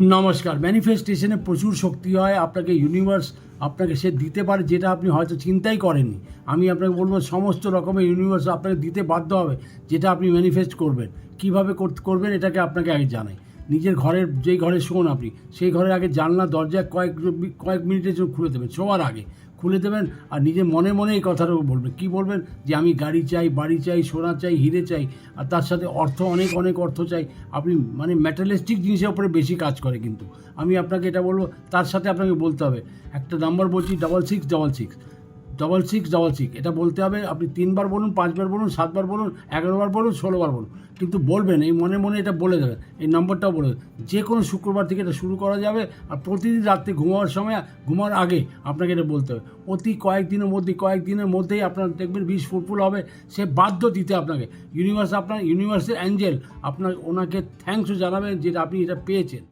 নমস্কার। ম্যানিফেস্টেশনে প্রচুর শক্তি হয়, আপনাকে ইউনিভার্স আপনাকে সে দিতে পারে যেটা আপনি হয়তো চিন্তাই করেননি। আমি আপনাকে বলব সমস্ত রকমের ইউনিভার্স আপনাকে দিতে বাধ্য হবে, যেটা আপনি ম্যানিফেস্ট করবেন। কীভাবে কর- করবেন এটাকে আপনাকে আগে জানাই। নিজের ঘরের, যেই ঘরে শোন আপনি, সেই ঘরের আগে জানলা, দরজা কয়েক কয়েক মিনিটের জন্য খুলে দেবেন, শোয়ার আগে খুলে দেবেন আর নিজের মনে মনে এই কথাটা বলবেন। কি বলবেন? যে আমি গাড়ি চাই, বাড়ি চাই, সোনা চাই, হিরে চাই, আর তার সাথে অর্থ, অনেক অনেক অর্থ চাই। আপনি মানে ম্যাটারিয়ালিস্টিক জিনিসের উপরে বেশি কাজ করে কিন্তু। আমি আপনাকে এটা বলব, তার সাথে আপনাকে বলতে হবে। একটা নাম্বার বলছি double six double six double six double six এটা বলতে হবে, আপনি তিনবার বলুন, পাঁচবার বলুন, সাতবার বলুন, এগারোবার বলুন, ষোলোবার বলুন। কিন্তু বলবেন, এই মনে মনে এটা বলে দেবেন এই নম্বরটাও বলে দেবেন যে কোনো শুক্রবার থেকে এটা শুরু করা যাবে, আর প্রতিদিন রাত্রে ঘুমানোর সময় ঘুমার আগে আপনাকে এটা বলতে হবে। অতি কয়েকদিনের মধ্যে, কয়েকদিনের মধ্যেই আপনার দেখবেন বিষ ফুলফুল হবে, সে বাধ্য দিতে আপনাকে। ইউনিভার্স আপনার, ইউনিভার্সের অ্যাঞ্জেল, আপনার ওনাকে থ্যাংকসও জানাবেন যেটা আপনি এটা পেয়েছেন।